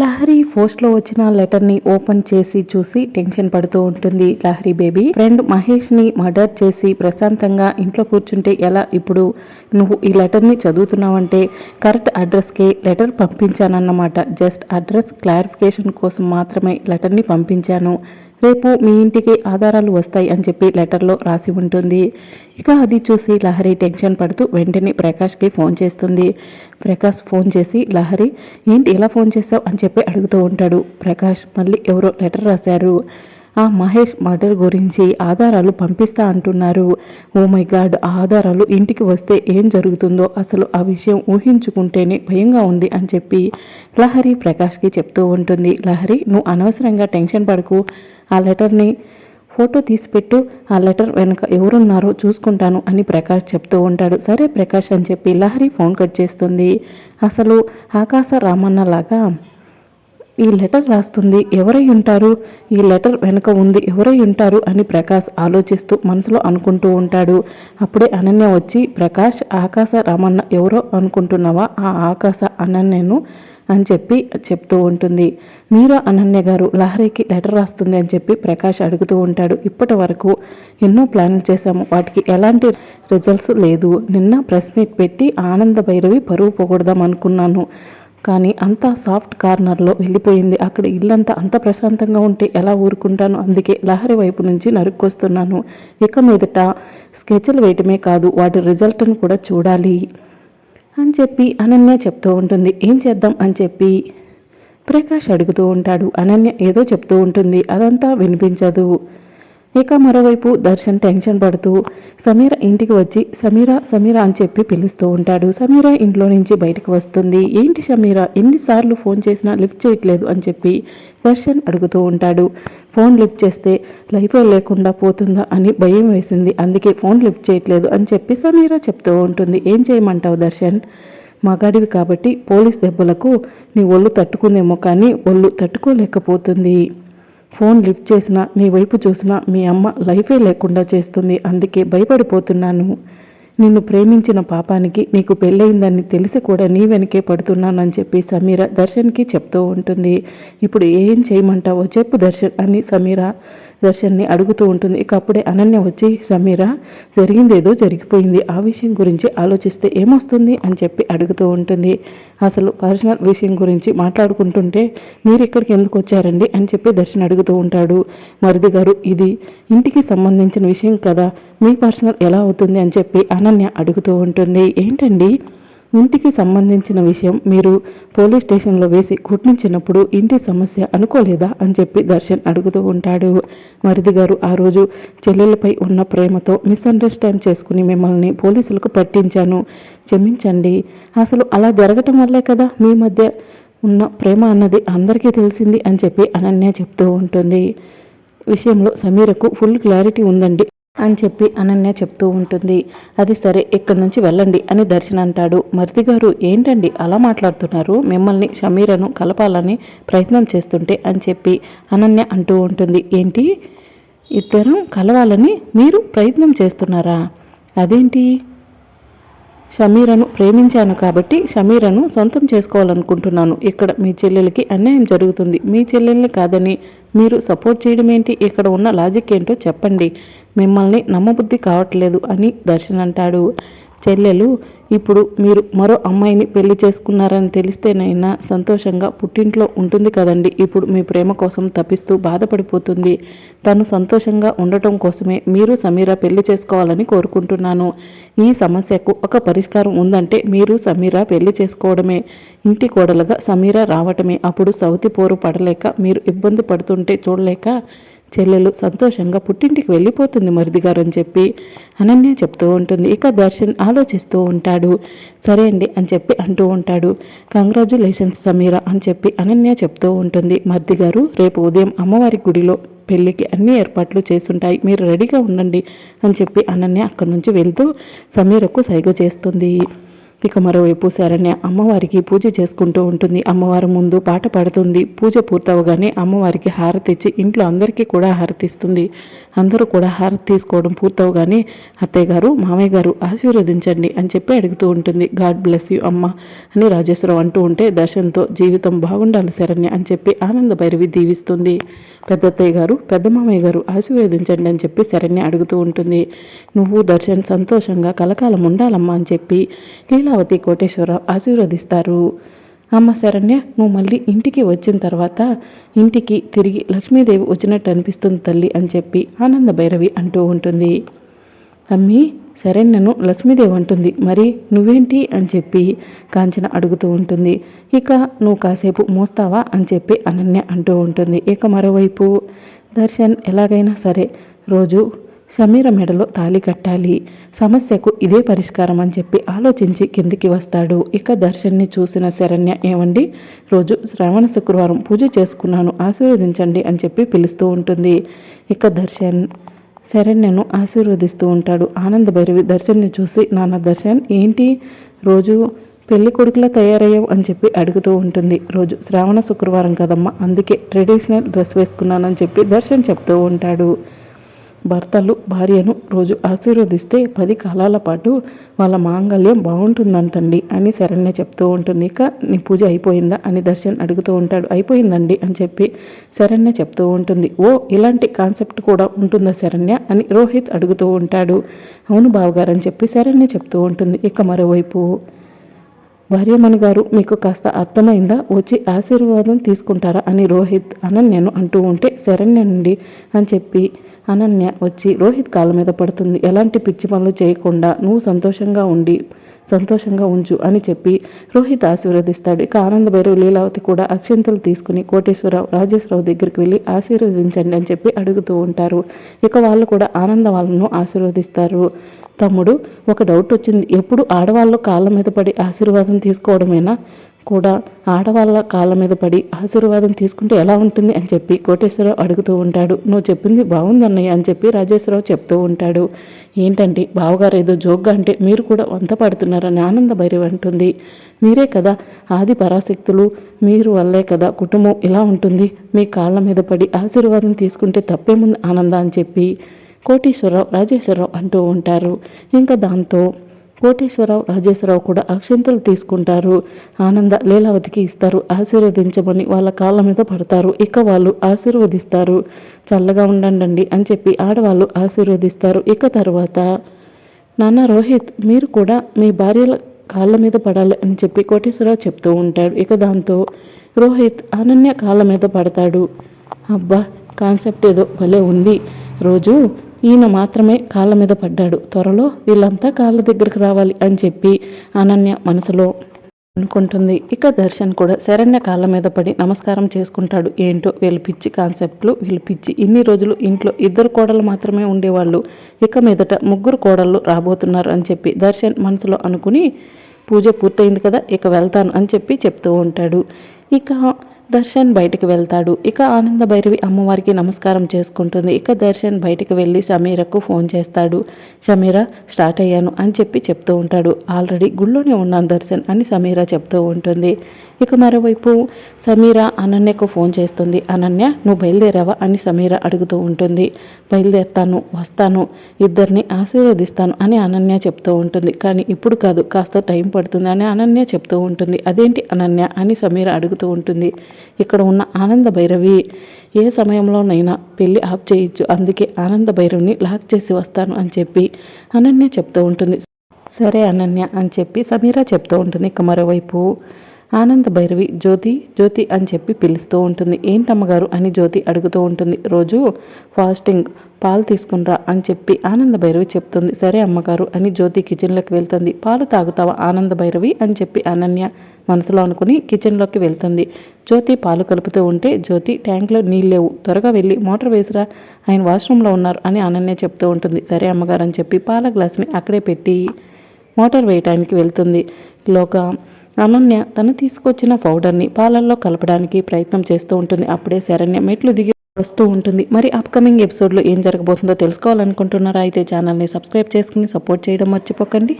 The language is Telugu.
లహరి పోస్ట్లో వచ్చిన లెటర్ని ఓపెన్ చేసి చూసి టెన్షన్ పడుతూ ఉంటుంది లహరి బేబీ ఫ్రెండ్ మహేష్ని మర్డర్ చేసి ప్రశాంతంగా ఇంట్లో కూర్చుంటే ఎలా? ఇప్పుడు నువ్వు ఈ లెటర్ని చదువుతున్నావంటే కరెక్ట్ అడ్రస్కే లెటర్ పంపించానన్నమాట. జస్ట్ అడ్రస్ క్లారిఫికేషన్ కోసం మాత్రమే లెటర్ని పంపించాను. రేపు మీ ఇంటికి ఆధారాలు వస్తాయి అని చెప్పి లెటర్లో రాసి ఉంటుంది. ఇక అది చూసి లహరి టెన్షన్ పడుతూ వెంటనే ప్రకాష్కి ఫోన్ చేస్తుంది. ప్రకాష్ ఫోన్ చేసి లహరి ఏంటి ఎలా ఫోన్ చేసావు అని చెప్పి అడుగుతూ ఉంటాడు. ప్రకాష్ మళ్ళీ ఎవరో లెటర్ రాశారు. ఆ మహేష్ మర్డర్ గురించి ఆధారాలు పంపిస్తా అంటున్నారు. ఓ మై గాడ్ ఆ ఆధారాలు ఇంటికి వస్తే ఏం జరుగుతుందో అసలు ఆ విషయం ఊహించుకుంటేనే భయంగా ఉంది అని చెప్పి లహరి ప్రకాష్కి చెప్తూ ఉంటుంది. లహరి నువ్వు అనవసరంగా టెన్షన్ పడకు. ఆ లెటర్ని ఫోటో తీసిపెట్టు. ఆ లెటర్ వెనుక ఎవరున్నారో చూసుకుంటాను అని ప్రకాష్ చెప్తూ ఉంటాడు. సరే ప్రకాష్ అని చెప్పి లహరి ఫోన్ కట్ చేస్తుంది. అసలు ఆకాశ రామన్నలాగా ఈ లెటర్ రాస్తుంది ఎవరై ఉంటారు? ఈ లెటర్ వెనుక ఉంది ఎవరై ఉంటారు? అని ప్రకాష్ ఆలోచిస్తూ మనసులో అనుకుంటూ ఉంటాడు. అప్పుడే అనన్య వచ్చి ప్రకాష్ ఆకాశ రామన్న ఎవరో అనుకుంటున్నావా? ఆ ఆకాశ అనన్యను అని చెప్పి చెప్తూ ఉంటుంది. మీరా అనన్య గారు లహరికి లెటర్ రాస్తుంది అని చెప్పి ప్రకాష్ అడుగుతూ ఉంటాడు. ఇప్పటి వరకు ఎన్నో ప్లాన్లు చేశాము. వాటికి ఎలాంటి రిజల్ట్స్ లేదు. నిన్న ప్రెస్ మీట్ పెట్టి ఆనంద భైరవి పరువు పోకూడదాం అనుకున్నాను. కానీ అంతా సాఫ్ట్ కార్నర్లో వెళ్ళిపోయింది. అక్కడ ఇల్లంతా అంత ప్రశాంతంగా ఉంటే ఎలా ఊరుకుంటాను? అందుకే లహరి వైపు నుంచి నరుక్కొస్తున్నాను. ఇక మీదట స్కెచ్లు వేయటమే కాదు వాటి రిజల్ట్ను కూడా చూడాలి అని చెప్పి అనన్య చెప్తూ ఉంటుంది. ఏం చేద్దాం అని చెప్పి ప్రకాష్ అడుగుతూ ఉంటాడు. అనన్య ఏదో చెప్తూ ఉంటుంది. అదంతా వినిపించదు. ఇక మరోవైపు దర్శన్ టెన్షన్ పడుతూ సమీర ఇంటికి వచ్చి సమీర సమీర అని చెప్పి పిలుస్తూ ఉంటాడు. సమీర ఇంట్లో నుంచి బయటకు వస్తుంది. ఏంటి సమీర? ఎన్నిసార్లు ఫోన్ చేసినా లిఫ్ట్ చేయట్లేదు అని చెప్పి దర్శన్ అడుగుతూ ఉంటాడు. ఫోన్ లిఫ్ట్ చేస్తే లైఫ్ లేకుండా పోతుందా అని భయం వేసింది. అందుకే ఫోన్ లిఫ్ట్ చేయట్లేదు అని చెప్పి సమీర చెప్తూ ఉంటుంది. ఏం చేయమంటావు దర్శన్? మగాడివి కాబట్టి పోలీస్ దెబ్బలకు నీ ఒళ్ళు తట్టుకుందేమో కానీ ఒళ్ళు తట్టుకోలేకపోతుంది. ఫోన్ లిఫ్ట్ చేసినా నీ వైపు చూసినా మీ అమ్మ లైఫే లేకుండా చేస్తుంది. అందుకే భయపడిపోతున్నాను. నిన్ను ప్రేమించిన పాపానికి నీకు పెళ్ళయిందని తెలిసి కూడా నీ వెనకే పడుతున్నానని చెప్పి సమీర దర్శన్కి చెప్తూ ఉంటుంది. ఇప్పుడు ఏం చేయమంటావో చెప్పు దర్శన్ అని సమీర దర్శన్ని అడుగుతూ ఉంటుంది. ఇక అప్పుడే అనన్య వచ్చి సమీర జరిగిందేదో జరిగిపోయింది. ఆ విషయం గురించి ఆలోచిస్తే ఏమొస్తుంది? అని చెప్పి అడుగుతూ ఉంటుంది. అసలు పర్సనల్ విషయం గురించి మాట్లాడుకుంటుంటే మీరు ఇక్కడికి ఎందుకు వచ్చారండి? అని చెప్పి దర్శన్ అడుగుతూ ఉంటాడు. మరిది గారు ఇది ఇంటికి సంబంధించిన విషయం కదా. మీ పర్సనల్ ఎలా అవుతుంది? అని చెప్పి అనన్య అడుగుతూ ఉంటుంది. ఏంటండి? ఇంటికి సంబంధించిన విషయం మీరు పోలీస్ స్టేషన్లో వేసి కుట్టించినప్పుడు ఇంటి సమస్య అనుకోలేదా అని చెప్పి దర్శన్ అడుగుతూ ఉంటాడు. మరిది గారు ఆ రోజు చెల్లెలపై ఉన్న ప్రేమతో మిస్అండర్స్టాండ్ చేసుకుని మిమ్మల్ని పోలీసులకు పట్టించాను. క్షమించండి. అసలు అలా జరగటం వల్లే కదా మీ మధ్య ఉన్న ప్రేమ అన్నది అందరికీ తెలిసింది అని చెప్పి అనన్య చెప్తూ ఉంటుంది. విషయంలో సమీరకు ఫుల్ క్లారిటీ ఉందండి. అని చెప్పి అనన్య చెప్తూ ఉంటుంది. అది సరే ఇక్కడి నుంచి వెళ్ళండి అని దర్శన్ అంటాడు. మరిది గారు ఏంటండి అలా మాట్లాడుతున్నారు? మిమ్మల్ని షమీరను కలపాలని ప్రయత్నం చేస్తుంటే అని చెప్పి అనన్య అంటూ ఉంటుంది. ఏంటి? ఇద్దరం కలవాలని మీరు ప్రయత్నం చేస్తున్నారా? అదేంటి? షమీరను ప్రేమించాను కాబట్టి షమీరను సొంతం చేసుకోవాలనుకుంటున్నాను. ఇక్కడ మీ చెల్లెలకి అన్యాయం జరుగుతుంది. మీ చెల్లెల్ని కాదని మీరు సపోర్ట్ చేయడం ఏంటి? ఇక్కడ ఉన్న లాజిక్ ఏంటో చెప్పండి. మిమ్మల్ని నమ్మబుద్ధి కావట్లేదు అని దర్శన్ అంటాడు. చెల్లెలు ఇప్పుడు మీరు మరో అమ్మాయిని పెళ్ళి చేసుకున్నారని తెలిస్తేనైనా సంతోషంగా పుట్టింట్లో ఉంటుంది కదండి. ఇప్పుడు మీ ప్రేమ కోసం తప్పిస్తూ బాధపడిపోతుంది. తను సంతోషంగా ఉండటం కోసమే మీరు సమీర పెళ్ళి చేసుకోవాలని కోరుకుంటున్నాను. ఈ సమస్యకు ఒక పరిష్కారం ఉందంటే మీరు సమీర పెళ్ళి చేసుకోవడమే. ఇంటి కోడలుగా సమీర రావటమే. అప్పుడు సౌతి పోరు పడలేక మీరు ఇబ్బంది పడుతుంటే చూడలేక చెల్లెలు సంతోషంగా పుట్టింటికి వెళ్ళిపోతుంది మరిది గారు అని చెప్పి అనన్య చెప్తూ ఉంటుంది. ఇక దర్శన్ ఆలోచిస్తూ ఉంటాడు. సరే అండి అని చెప్పి అంటూ ఉంటాడు. కంగ్రాచులేషన్స్ సమీర అని చెప్పి అనన్య చెప్తూ ఉంటుంది. మరిది గారు రేపు ఉదయం అమ్మవారి గుడిలో పెళ్ళికి అన్ని ఏర్పాట్లు చేసుంటాయి. మీరు రెడీగా ఉండండి అని చెప్పి అనన్య అక్కడి నుంచి వెళ్తూ సమీరకు సైగ చేస్తుంది. ఇక మరోవైపు శరణ్య అమ్మవారికి పూజ చేసుకుంటూ ఉంటుంది. అమ్మవారి ముందు పాట పాడుతుంది. పూజ పూర్తవగానే అమ్మవారికి హారతి ఇచ్చి ఇంట్లో అందరికీ కూడా హారతి ఇస్తుంది. అందరూ కూడా హారతి తీసుకోవడం పూర్తవగానే అత్తయ్య గారు మామయ్య గారు ఆశీర్వదించండి అని చెప్పి అడుగుతూ ఉంటుంది. గాడ్ బ్లెస్ యూ అమ్మ అని రాజేశ్వరం అంటూ ఉంటే దర్శన్తో జీవితం బాగుండాలి శరణ్య అని చెప్పి ఆనంద భైరవి దీవిస్తుంది. పెద్దత్తయ్య గారు పెద్ద మామయ్య గారు ఆశీర్వదించండి అని చెప్పి శరణ్య అడుగుతూ ఉంటుంది. నువ్వు దర్శన్ సంతోషంగా కలకాలం ఉండాలమ్మా అని చెప్పి లీలావతి కోటేశ్వరరావు ఆశీర్వదిస్తారు. అమ్మ శరణ్య నువ్వు మళ్ళీ ఇంటికి వచ్చిన తర్వాత ఇంటికి తిరిగి లక్ష్మీదేవి వచ్చినట్టు అనిపిస్తుంది తల్లి అని చెప్పి ఆనంద భైరవి అంటూ ఉంటుంది. అమ్మి శరణ్యను లక్ష్మీదేవి అంటుంది. మరి నువ్వేంటి అని చెప్పి కాంచన అడుగుతూ ఉంటుంది. ఇక నువ్వు కాసేపు మోస్తావా అని చెప్పి అనన్య అంటూ ఉంటుంది. ఇక మరోవైపు దర్శన్ ఎలాగైనా సరే రోజు సమీర మెడలో తాలి కట్టాలి. సమస్యకు ఇదే పరిష్కారం అని చెప్పి ఆలోచించి కిందికి వస్తాడు. ఇక దర్శన్ని చూసిన శరణ్య ఏమండి? రోజు శ్రావణ శుక్రవారం పూజ చేసుకున్నాను. ఆశీర్వదించండి అని చెప్పి పిలుస్తూ ఉంటుంది. ఇక దర్శన్ శరణ్యను ఆశీర్వదిస్తూ ఉంటాడు. ఆనంద భైరవి దర్శన్ని చూసి నాన్న దర్శన్ ఏంటి? రోజు పెళ్ళి కొడుకులా తయారయ్యావు? అని చెప్పి అడుగుతూ ఉంటుంది. రోజు శ్రావణ శుక్రవారం కదమ్మా అందుకే ట్రెడిషనల్ డ్రెస్ వేసుకున్నానని చెప్పి దర్శన్ చెప్తూ ఉంటాడు. భర్తలు భార్యను రోజు ఆశీర్వదిస్తే పది కాలాల పాటు వాళ్ళ మాంగళ్యం బాగుంటుందంటండి అని శరణ్య చెప్తూ ఉంటుంది. ఇక నీ పూజ అయిపోయిందా అని దర్శన్ అడుగుతూ ఉంటాడు. అయిపోయిందండి అని చెప్పి శరణ్య చెప్తూ ఉంటుంది. ఓ ఇలాంటి కాన్సెప్ట్ కూడా ఉంటుందా శరణ్య అని రోహిత్ అడుగుతూ ఉంటాడు. అవును బావగారు అని చెప్పి శరణ్య చెప్తూ ఉంటుంది. ఇక మరోవైపు భార్యమణి గారు మీకు కాస్త అర్థమైందా? వచ్చి ఆశీర్వాదం తీసుకుంటారా అని రోహిత్ అనన్యను అంటూ ఉంటే శరణ్య నుండి అని చెప్పి అనన్య వచ్చి రోహిత్ కాళ్ళ మీద పడుతుంది. ఎలాంటి పిచ్చి పనులు చేయకుండా నువ్వు సంతోషంగా ఉండి సంతోషంగా ఉంచు అని చెప్పి రోహిత్ ఆశీర్వదిస్తాడు. ఇక ఆనందభైరవ్ లీలావతి కూడా అక్షంతలు తీసుకుని కోటేశ్వరరావు రాజేశ్వరరావు దగ్గరికి వెళ్ళి ఆశీర్వదించండి అని చెప్పి అడుగుతూ ఉంటారు. ఇక వాళ్ళు కూడా ఆనంద వాళ్ళను ఆశీర్వదిస్తారు. తమ్ముడు ఒక డౌట్ వచ్చింది. ఎప్పుడు ఆడవాళ్ళు కాళ్ళ మీద పడి ఆశీర్వాదం తీసుకోవడమేనా? కూడా ఆడవాళ్ళ కాళ్ళ మీద పడి ఆశీర్వాదం తీసుకుంటే ఎలా ఉంటుంది అని చెప్పి కోటేశ్వరరావు అడుగుతూ ఉంటాడు. నువ్వు చెప్పింది బాగుందన్నయ్య అని చెప్పి రాజేశ్వరరావు చెప్తూ ఉంటాడు. ఏంటంటే బావగారు ఏదో జోగ్గా అంటే మీరు కూడా వంత పడుతున్నారని ఆనంద భైరవి అంటుంది. మీరే కదా ఆది పరాశక్తులు మీరు వల్లే కదా కుటుంబం ఇలా ఉంటుంది. మీ కాళ్ళ మీద పడి ఆశీర్వాదం తీసుకుంటే తప్పేముంది ఆనంద అని చెప్పి కోటేశ్వరరావు రాజేశ్వరరావు అంటూ ఉంటారు. ఇంకా దాంతో కోటేశ్వరరావు రాజేశ్వరరావు కూడా అక్షింతలు తీసుకుంటారు. ఆనంద లీలావతికి ఇస్తారు. ఆశీర్వదించమని వాళ్ళ కాళ్ళ మీద పడతారు. ఇక వాళ్ళు ఆశీర్వదిస్తారు. చల్లగా ఉండండి అని చెప్పి ఆడవాళ్ళు ఆశీర్వదిస్తారు. ఇక తర్వాత నాన్న రోహిత్ మీరు కూడా మీ భార్యల కాళ్ళ మీద పడాలి అని చెప్పి కోటేశ్వరరావు చెప్తూ ఉంటాడు. ఇక దాంతో రోహిత్ అనన్య కాళ్ళ మీద పడతాడు. అబ్బా కాన్సెప్ట్ ఏదో భలే ఉంది. రోజు ఈయన మాత్రమే కాళ్ళ మీద పడ్డాడు. త్వరలో వీళ్ళంతా కాళ్ళ దగ్గరికి రావాలి అని చెప్పి అనన్య మనసులో అనుకుంటుంది. ఇక దర్శన్ కూడా శరణ్య కాళ్ళ మీద పడి నమస్కారం చేసుకుంటాడు. ఏంటో వీళ్ళు పిచ్చి కాన్సెప్ట్లు వీళ్ళు పిచ్చి ఇన్ని రోజులు ఇంట్లో ఇద్దరు కోడలు మాత్రమే ఉండేవాళ్ళు. ఇక మీదట ముగ్గురు కోడళ్ళు రాబోతున్నారు అని చెప్పి దర్శన్ మనసులో అనుకుని పూజ పూర్తయింది కదా ఇక వెళ్తాను అని చెప్పి చెప్తూ ఉంటాడు. ఇక దర్శన్ బయటికి వెళ్తాడు. ఇక ఆనంద భైరవి అమ్మవారికి నమస్కారం చేసుకుంటుంది. ఇక దర్శన్ బయటికి వెళ్ళి సమీరకు ఫోన్ చేస్తాడు. సమీర స్టార్ట్ అయ్యాను అని చెప్పి చెప్తూ ఉంటాడు. ఆల్రెడీ గుళ్ళోనే ఉన్నాను దర్శన్ అని సమీర చెప్తూ ఉంటుంది. ఇక మరోవైపు సమీర అనన్యకు ఫోన్ చేస్తుంది. అనన్య నువ్వు బయలుదేరావా? అని సమీర అడుగుతూ ఉంటుంది. బయలుదేరుతాను వస్తాను ఇద్దరిని ఆశీర్వదిస్తాను అని అనన్య చెప్తూ ఉంటుంది. కానీ ఇప్పుడు కాదు కాస్త టైం పడుతుంది అని అనన్య చెప్తూ ఉంటుంది. అదేంటి అనన్య? అని సమీర అడుగుతూ ఉంటుంది. ఇక్కడ ఉన్న ఆనంద భైరవి. ఏ సమయంలోనైనా పెళ్ళి ఆఫ్ చేయొచ్చు. అందుకే ఆనంద భైరవిని లాక్ చేసి వస్తాను అని చెప్పి అనన్య చెప్తూ ఉంటుంది. సరే అనన్య అని చెప్పి సమీరా చెప్తూ ఉంటుంది ఇక మరోవైపు. ఆనంద భైరవి జ్యోతి జ్యోతి అని చెప్పి పిలుస్తూ ఉంటుంది. ఏంటమ్మగారు? అని జ్యోతి అడుగుతూ ఉంటుంది. రోజు ఫాస్టింగ్ పాలు తీసుకునిరా అని చెప్పి ఆనంద భైరవి చెప్తుంది. సరే అమ్మగారు అని జ్యోతి కిచెన్లోకి వెళ్తుంది. పాలు తాగుతావా ఆనంద భైరవి అని చెప్పి అనన్య మనసులో అనుకుని కిచెన్లోకి వెళ్తుంది. జ్యోతి పాలు కలుపుతూ ఉంటే జ్యోతి ట్యాంక్లో నీళ్ళు లేవు త్వరగా వెళ్ళి మోటార్ వేసిరా ఆయన వాష్రూమ్లో ఉన్నారు అని అనన్య చెప్తూ ఉంటుంది. సరే అమ్మగారు అని చెప్పి పాల గ్లాస్ని అక్కడే పెట్టి మోటార్ వేయటానికి వెళ్తుంది. లోగా అనన్య తను తీసుకొచ్చిన పౌడర్ని పాలల్లో కలపడానికి ప్రయత్నం చేస్తూ ఉంటుంది. అప్పుడే శరణ్య మెట్లు దిగి వస్తూ ఉంటుంది. మరి అప్కమింగ్ ఎపిసోడ్లో ఏం జరగబోతుందో తెలుసుకోవాలనుకుంటున్నారా? అయితే ఛానల్ని సబ్స్క్రైబ్ చేసుకుని సపోర్ట్ చేయడం మర్చిపోకండి.